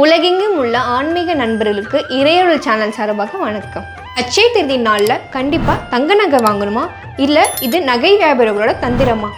உலகெங்கும் உள்ள ஆன்மீக நண்பர்களுக்கு இறையொருள் சேனல் சார்பாக வணக்கம். அச்சய தேதி நாளில் கண்டிப்பாக தங்க நகை வாங்கணுமா? இல்லை இது நகை வியாபாரிகளோட தந்திரமா?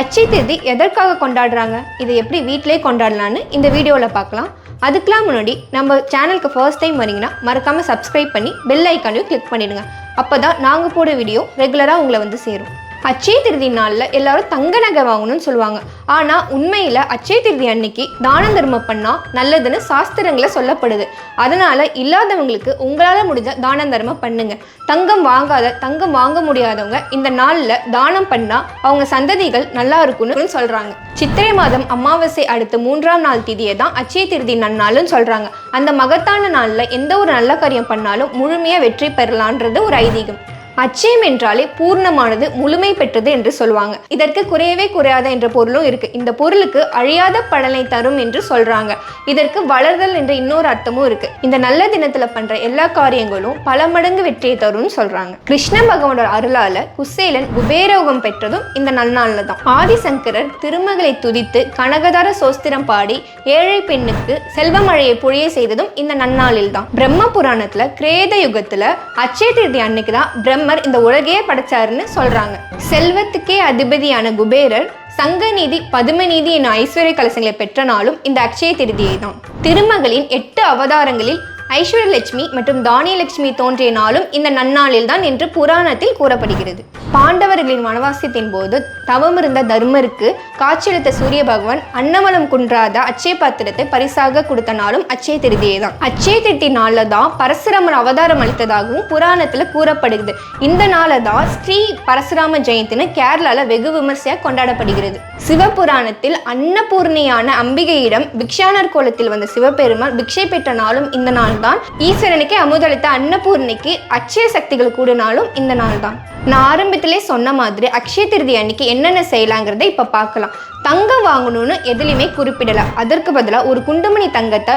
அச்சய தேதி எதற்காக கொண்டாடுறாங்க? இதை எப்படி வீட்டிலே கொண்டாடலான்னு இந்த வீடியோவில் பார்க்கலாம். அதுக்கெலாம் முன்னாடி நம்ம சேனலுக்கு ஃபர்ஸ்ட் டைம் வரீங்கன்னா மறக்காமல் சப்ஸ்கிரைப் பண்ணி பெல் ஐக்கானையும் கிளிக் பண்ணிடுங்க. அப்போ தான் நாங்கள் போட வீடியோ ரெகுலராக உங்களை வந்து சேரும். அச்சய திருதி நாளில் எல்லாரும் தங்க நகை வாங்கணும்னு சொல்லுவாங்க. ஆனால் உண்மையில் அச்சய திருதி அன்னைக்கு தான தர்மம் பண்ணால் நல்லதுன்னு சாஸ்திரங்களை சொல்லப்படுது. அதனால் இல்லாதவங்களுக்கு உங்களால் முடிஞ்ச தான தர்மம் பண்ணுங்க. தங்கம் வாங்காத தங்கம் வாங்க முடியாதவங்க இந்த நாளில் தானம் பண்ணால் அவங்க சந்ததிகள் நல்லா இருக்கும்னு சொல்கிறாங்க சித்திரை மாதம் அமாவாசை அடுத்து மூன்றாம் நாள் திதியை தான் அச்சய திருதி நன்னாலும் சொல்கிறாங்க அந்த மகத்தான நாளில் எந்த ஒரு நல்ல காரியம் பண்ணாலும் முழுமையாக வெற்றி பெறலான்றது ஒரு ஐதீகம். அச்சயம் என்றாலே பூர்ணமானது முழுமை பெற்றது என்று சொல்லுவாங்க. இதற்கு குறையவே குறையாத என்ற பொருளும் இருக்கு. இந்த பொருளுக்கு அழியாத பலனை தரும் என்று சொல்றாங்க. இதற்கு வளர்தல் என்ற இன்னொரு அர்த்தமும் இருக்கு. இந்த நல்ல தினத்துல பண்ற எல்லா காரியங்களும் பல மடங்கு வெற்றியை தரும்னு சொல்றாங்க. கிருஷ்ண பகவானோட அருளால குசேலன் குபேரோகம் பெற்றதும் இந்த நன்னாள்ல தான். ஆதிசங்கரர் திருமகளை துதித்து கனகதார சோஸ்திரம் பாடி ஏழை பெண்ணுக்கு செல்வமழையை பொழிய செய்ததும் இந்த நன்னாளில் தான். பிரம்ம புராணத்துல கிரேத யுகத்துல அச்சய திருதி அன்னைக்கு தான் பிரம்மர் இந்த உலகையே படைச்சாருன்னு சொல்றாங்க. செல்வத்துக்கே அதிபதியான குபேரர் சங்கநீதி பதுமநீதி என ஐஸ்வர்ய கலசங்களை பெற்ற நாளும் இந்த அக்ஷய திருதியை தான் திருமகளின் எட்டு அவதாரங்களில் ஐஸ்வர்யலட்சுமி மற்றும் தானியலட்சுமி தோன்றிய நாளும் இந்த நன்னாளில் தான் என்று புராணத்தில் கூறப்படுகிறது. பாண்டவர்களின் வனவாசியத்தின் போது தவம் இருந்த தர்மருக்கு காட்சியளித்த சூரிய பகவான் அன்னமலம் குன்றாத அச்சய பாத்திரத்தை பரிசாக கொடுத்த நாளும் அச்சய திருதியே தான் அச்சய திருத்தி நாளில் தான் பரசுராமர் அவதாரம் அளித்ததாகவும் புராணத்தில் கூறப்படுகிறது. இந்த நாளில் தான் ஸ்ரீ பரசுராம ஜெயந்தின்னு கேரளாவில் வெகு விமர்சையாக கொண்டாடப்படுகிறது. சிவபுராணத்தில் அன்னபூர்ணியான அம்பிகையிடம் பிக்ஷானர் கோலத்தில் வந்த சிவபெருமான் பிக்ஷை பெற்ற நாளும் இந்த நாள் தான் ஈஸ்வரனுக்கே அமுதளித்த அன்னபூர்ணிக்கு அச்சய சக்திகள் கூடினாலும் இந்த நாள் தான் நான் ஆரம்பத்திலே சொன்ன மாதிரி அக்ஷய திருதி அன்னைக்கு என்னென்ன செய்யலாங்கிறத இப்போ பார்க்கலாம். தங்கம் வாங்கணும்னு எதுலையுமே குறிப்பிடலை. அதற்கு பதிலாக ஒரு குண்டுமணி தங்கத்தை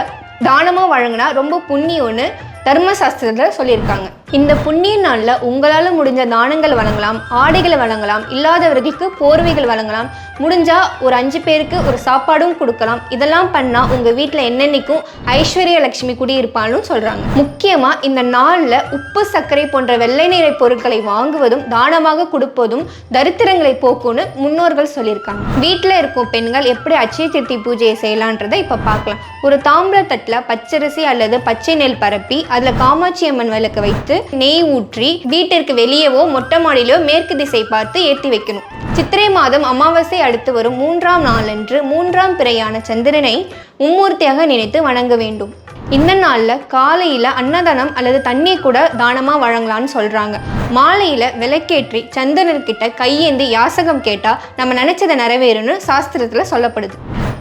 தானமாக வழங்கினா ரொம்ப புண்ணியம்னு தர்மசாஸ்திரத்தில் சொல்லியிருக்காங்க. இந்த புண்ணிய நாளில் உங்களால் முடிஞ்ச தானங்கள் வழங்கலாம் ஆடைகளை வழங்கலாம் இல்லாதவர்களுக்கு போர்வைகள் வழங்கலாம். முடிஞ்சா ஒரு அஞ்சு பேருக்கு ஒரு சாப்பாடும் கொடுக்கலாம். இதெல்லாம் பண்ணால் உங்கள் வீட்டில் என்னென்னைக்கும் ஐஸ்வர்ய லட்சுமி குடியிருப்பான்னு சொல்கிறாங்க முக்கியமாக இந்த நாளில் உப்பு சர்க்கரை போன்ற வெள்ளை நிறை பொருட்களை வாங்குவதும் தானமாக கொடுப்பதும் தரித்திரங்களை போக்கும்னு முன்னோர்கள் சொல்லியிருக்காங்க. வீட்டில் இருக்கும் பெண்கள் எப்படி அச்சய திருத்தி பூஜையை செய்யலான்றதை இப்போ பார்க்கலாம். ஒரு தாம்பர தட்டில் பச்சரிசி அல்லது பச்சை நெல் பரப்பி அதில் காமாட்சி அம்மன் விளக்கு வைத்து நெய் ஊற்றி வீட்டிற்கு வெளியவோ மொட்டை மாடியிலோ மேற்கு திசை பார்த்து ஏற்றி வைக்கணும். சித்திரை மாதம் அமாவாசை அடுத்து வரும் மூன்றாம் நாளன்று மூன்றாம் பிறையான சந்திரனை மும்மூர்த்தியாக நினைத்து வணங்க வேண்டும். இந்த நாளில் காலையில் அன்னதானம் அல்லது தண்ணி கூட தானமாக வழங்கலாம்னு சொல்கிறாங்க மாலையில் விளக்கேற்றி சந்திரன்கிட்ட கையேந்தி யாசகம் கேட்டால் நம்ம நினச்சதை நிறைவேறும்னு சாஸ்திரத்தில் சொல்லப்படுது.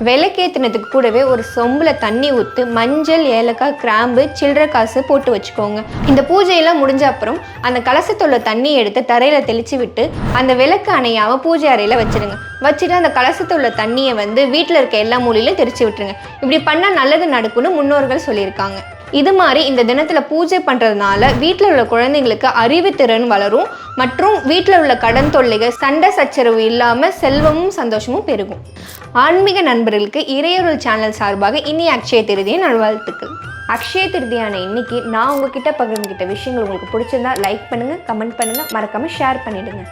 விளக்கேற்றினதுக்கு கூடவே ஒரு சொம்பில் தண்ணி ஊற்று மஞ்சள் ஏலக்காய் கிராம்பு சில்லற காசு போட்டு வச்சுக்கோங்க. இந்த பூஜையெல்லாம் முடிஞ்ச அப்புறம் அந்த கலசத்துள்ள தண்ணி எடுத்து தரையில் தெளித்து விட்டு அந்த விளக்கு அணையாமல் பூஜை அறையில் வச்சுருங்க. வச்சுட்டு அந்த கலசத்துள்ள தண்ணியை வந்து வீட்டில் இருக்க எல்லா மூலையிலும் தெரிச்சு விட்டுருங்க. இப்படி பண்ணால் நல்லது நடக்கும்னு முன்னோர்கள் சொல்லியிருக்காங்க. இது மாதிரி இந்த தினத்தில் பூஜை பண்ணுறதுனால வீட்டில் உள்ள குழந்தைங்களுக்கு அறிவுத்திறன் வளரும் மற்றும் வீட்டில் உள்ள கடன் தொல்லைகள் சண்டை சச்சரவு இல்லாமல் செல்வமும் சந்தோஷமும் பெருகும். ஆன்மீக நண்பர்களுக்கு இறையொருள் சேனல் சார்பாக இனி அக்ஷய திருதியை நல்வாழ்த்துக்கள். அக்ஷய திருதியான இன்னைக்கு நான் உங்ககிட்ட பகிர்ந்துகிட்ட விஷயங்கள் உங்களுக்கு பிடிச்சிருந்தா லைக் பண்ணுங்கள் கமெண்ட் பண்ணுங்கள் மறக்காமல் ஷேர் பண்ணிவிடுங்க